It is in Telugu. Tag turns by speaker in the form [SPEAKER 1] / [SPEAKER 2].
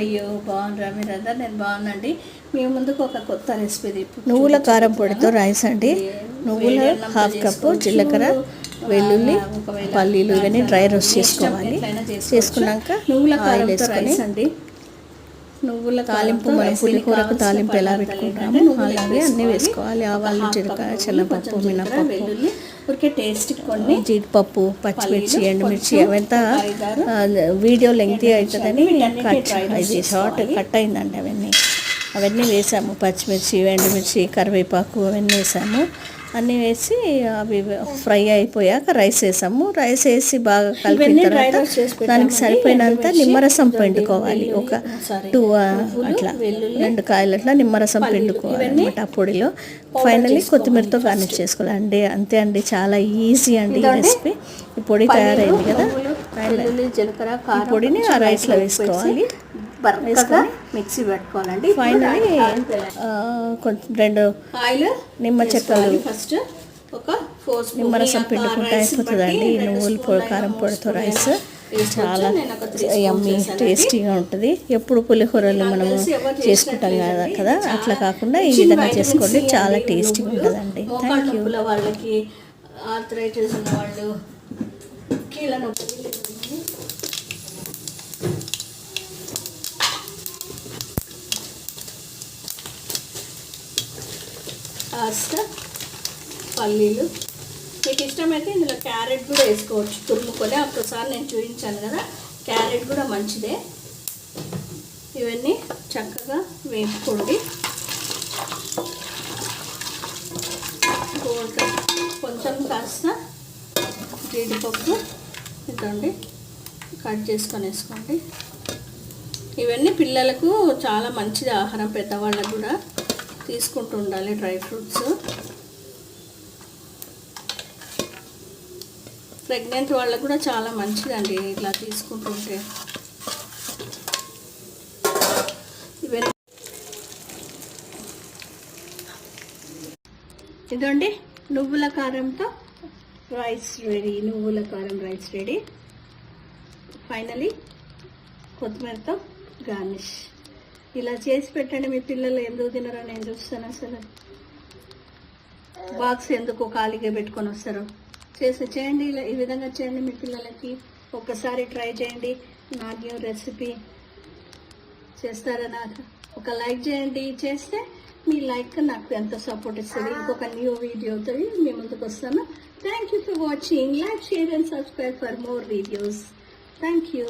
[SPEAKER 1] అయ్యో బాగున్నారా? మీరందరూ నేను బాగున్నాండి మీ ముందుకు ఒక కొత్త రెసిపీ
[SPEAKER 2] నువ్వుల కారం పొడితో రైస్ అండి. నువ్వుల హాఫ్ కప్పు జీలకర్ర వెల్లుల్లి పల్లీలు ఇవన్నీ డ్రై రోస్ట్ చేసుకోవాలి. చేసుకున్నాక
[SPEAKER 1] నువ్వుల
[SPEAKER 2] ఆయిల్ వేసుకొని
[SPEAKER 1] అండి. నువ్వుల
[SPEAKER 2] తాలింపు మనం పులిహోరకు తాలింపు ఎలా పెట్టుకుంటామో అలాగే అన్నీ
[SPEAKER 1] వేసుకోవాలి.
[SPEAKER 2] ఆవాలు
[SPEAKER 1] కొంచెం జీలకర్ర,
[SPEAKER 2] మినపప్పు.
[SPEAKER 1] ఊరికే టేస్ట్ కొన్ని
[SPEAKER 2] జీడిపప్పు పచ్చిమిర్చి ఎండుమిర్చి అవంతా వీడియో లెంగ్తీ అవుతుందని కట్ ఇది షార్ట్. కట్ అయిందండి అవన్నీ. అవన్నీ వేసాము. పచ్చిమిర్చి ఎండుమిర్చి కరివేపాకు అవన్నీ వేసాము. అన్నీ వేసి అవి ఫ్రై అయిపోయాక రైస్ వేసాము. రైస్ వేసి బాగా కలిపిన తర్వాత. దానికి సరిపోయినంత నిమ్మరసం పిండుకోవాలి. ఒక టూ అట్లా రెండు కాయలు అట్లా నిమ్మరసం పిండుకోవాలి అనమాట ఆ పొడిలో. ఫైనల్లీ కొత్తిమీరతో. గార్నిష్ చేసుకోవాలి. అండి అంతే అండి చాలా ఈజీ అండి ఈ. రెసిపీ ఈ పొడి తయారైంది కదా. పొడిని ఆ
[SPEAKER 1] కొంచెం
[SPEAKER 2] రైస్లో
[SPEAKER 1] ఉప్పు
[SPEAKER 2] వేసుకోవాలి.
[SPEAKER 1] వేసి బరకగా మిక్సీ పెట్టుకోవాలండి.
[SPEAKER 2] ఫైనల్లీ కొంచెం రెండు
[SPEAKER 1] ఆయిల్
[SPEAKER 2] నిమ్మ చెక్కలు
[SPEAKER 1] ఫస్ట్ ఒక ఫోర్
[SPEAKER 2] నిమ్మరసం పిండుకుంటే అయిపోతుందండి. నువ్వుల పొడి కారం పొడితో రైస్ చాలా యమ్మీ టేస్టీగా ఉంటుంది. ఎప్పుడు పులిహోరలు మనము చేసుకుంటాం కదా కదా? అట్లా కాకుండా ఈ విధంగా చేసుకోండి. చాలా టేస్టీగా ఉంటుందండి. థ్యాంక్ యూ
[SPEAKER 1] వాళ్ళకి ఆర్థరైటిస్ ఉన్న వాళ్ళు కీళ్ళ నొప్పి కాస్త పల్లీలు. మీకు ఇష్టమైతే ఇందులో క్యారెట్ కూడా వేసుకోవచ్చు. తురుముకొని ఒక్కసారి నేను చూపించాను కదా క్యారెట్ కూడా మంచిదే. ఇవన్నీ చక్కగా వేపుకోండి. కొంచెం కాస్త జీడిపప్పు ఇదండి. కట్ చేసుకొని వేసుకోండి. ఇవన్నీ పిల్లలకు చాలా మంచిది ఆహారం పెద్దవాళ్ళకు కూడా. తీసుకుంటూ ఉండాలి డ్రై ఫ్రూట్స్. ప్రెగ్నెంట్ వాళ్ళకు కూడా చాలా మంచిదండి ఇట్లా తీసుకుంటుంటే ఇవన్నీ. ఇదండి నువ్వుల కారంతో రైస్ రెడీ నువ్వుల కారం రైస్ రెడీ. ఫైనలీ కొత్తిమీరతో గార్నిష్. ఇలా చేసి పెట్టండి మీ పిల్లలు ఎందుకు తినరో నేను చూస్తాను అసలు. బాక్స్ ఎందుకు ఖాళీగా పెట్టుకొని వస్తారు. చేసి చేయండి ఇలా ఈ విధంగా చేయండి మీ పిల్లలకి. ఒక్కసారి ట్రై చేయండి నా న్యూ రెసిపీ చేస్తారా నాకు ఒక లైక్ చేయండి చేస్తే మీ లైక్ నాకు ఎంత సపోర్ట్ ఇస్తుంది. ఇంకొక న్యూ వీడియోతో మీ ముందుకు వస్తాను. Thank you for watching like share and subscribe for more videos thank you